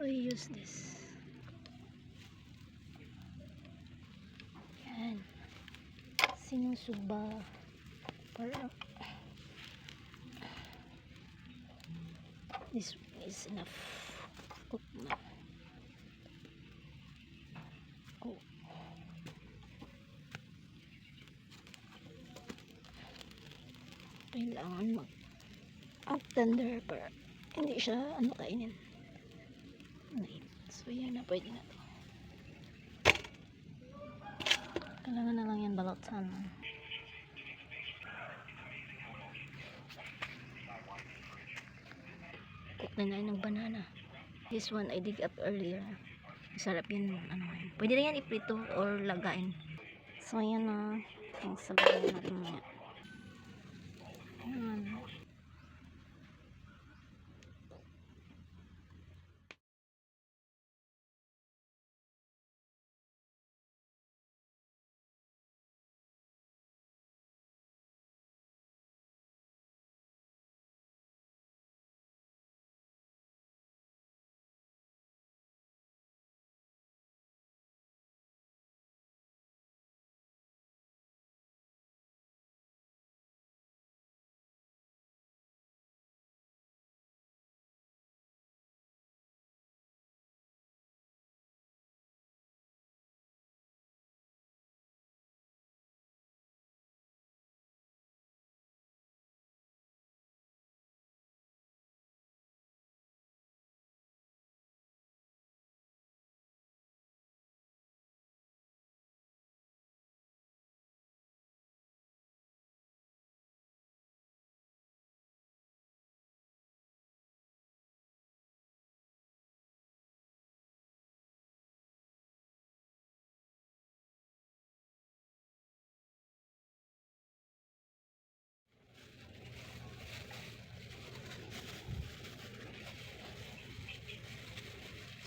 I use this? Yan. Sinusuba. Para this is enough. Cook na. Oh. Kailangan mag ang tender para hindi siya ano kainin. So yan na pwede na to. Kailangan na lang yan balatan. Cook na na ng banana. This one I dig up earlier. Masarap yan. Ano, yun. Pwede rin yan iprito or lagain. So yan na. Ang sabayan natin muna.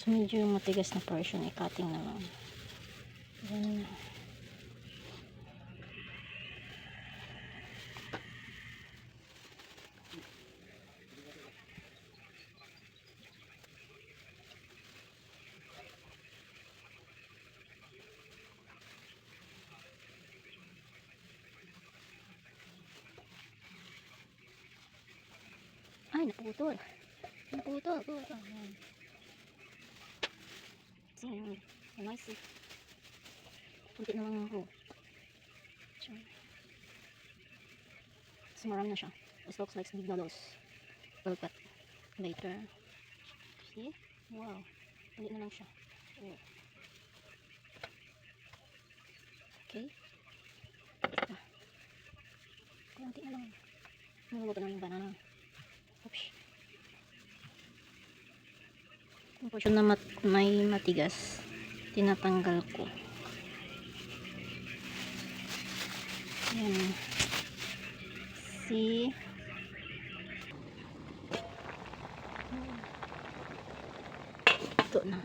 So, medyo matigas na portion, i-cutting na lang. Ganun na. Ay, naputol. Naputol. Naputol. Ayan. So, yun. Nice eh. Kunti na lang ako. So, marami na siya. This looks like big noodles. Well cut. Later. See? Wow. Kunti na lang siya. Oh. Okay. Ah. Na lang. Naluluto na yung banana. Yung portion na mat may matigas, tinatanggal ko. Yan. See? Ito na.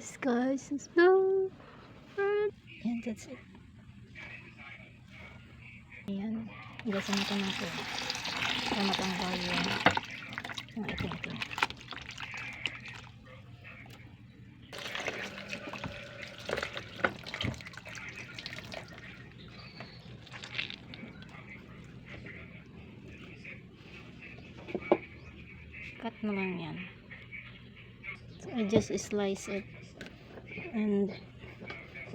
This guys is blue. Yan, that's it. Ayan. Igasan natin natin. Para matanggal yung mga itim-itim. Cut mo lang yan. So I just slice it and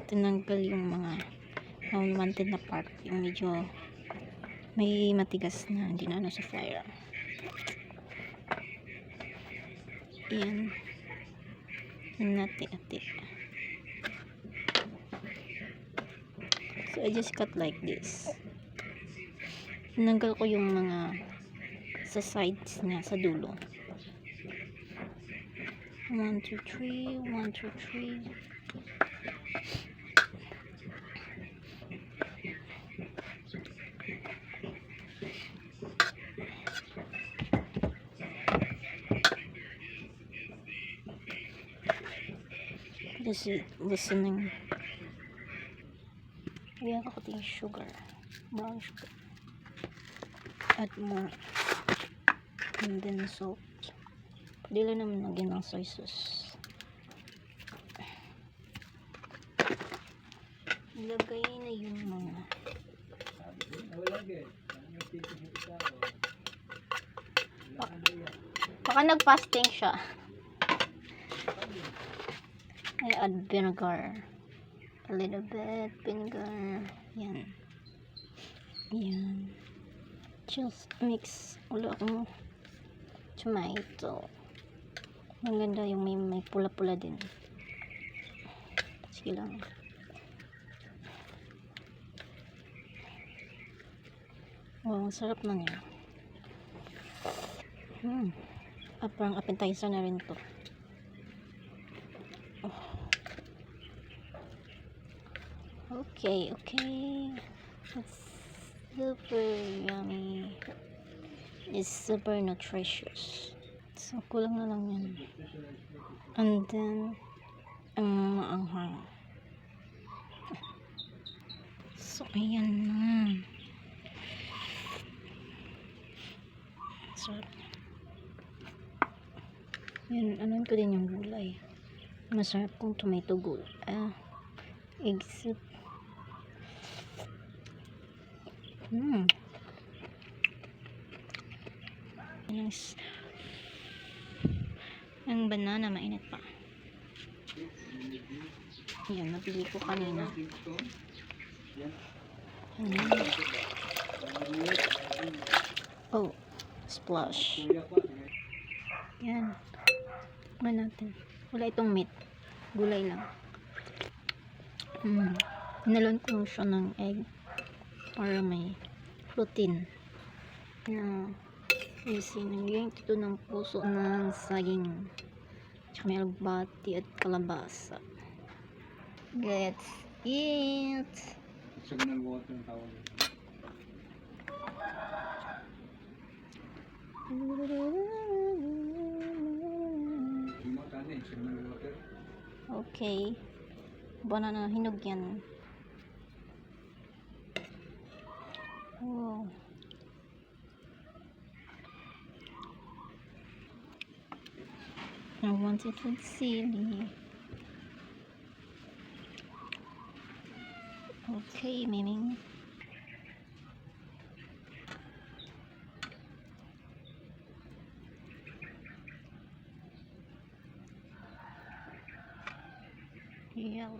tinanggal yung mga unwanted na part. Yung medyo may matigas na hindi na ano sa fryer. Yan nati-ati. So I just cut like this. Tinanggal ko yung mga sa sides niya sa dulo One, two, three, one, two, three. This is listening. We have all the sugar, brown sugar, add more, and then salt. Dili naman lagyan ng soy sauce. Ilagay na yung mga Baka nag-fasting siya. I add vinegar. A little bit vinegar. Yan. Yan. Just mix ulit mo tomato. Maganda yung may, may pula-pula din. Sige lang. Wow, ang sarap na niya. Hmm. Ah, parang appetizer na rin to. Oh. Okay, okay. It's super yummy. It's super nutritious. So, kulang na lang yan. And then, ang maanghang. So, ayan na. Sarap niya. Yan, anuin ko din yung gulay. Masarap kong tomato gulay. Ah, egg soup. Hmm. Yes. Ang banana, mainit pa. Yan, nabili ko kanina. Ayan. Oh, splash. Yan. Tikman natin. Wala itong meat. Gulay lang. Mm. Inalon ko siya ng egg para may protein. Na easy. Nagyayang ito ng puso ng saging. Tsaka may albati at kalabasa. Let's eat! Signal water ang tawag. Okay. Buwan na hinog yan. I want it with silly. Okay, Miming. Yellow.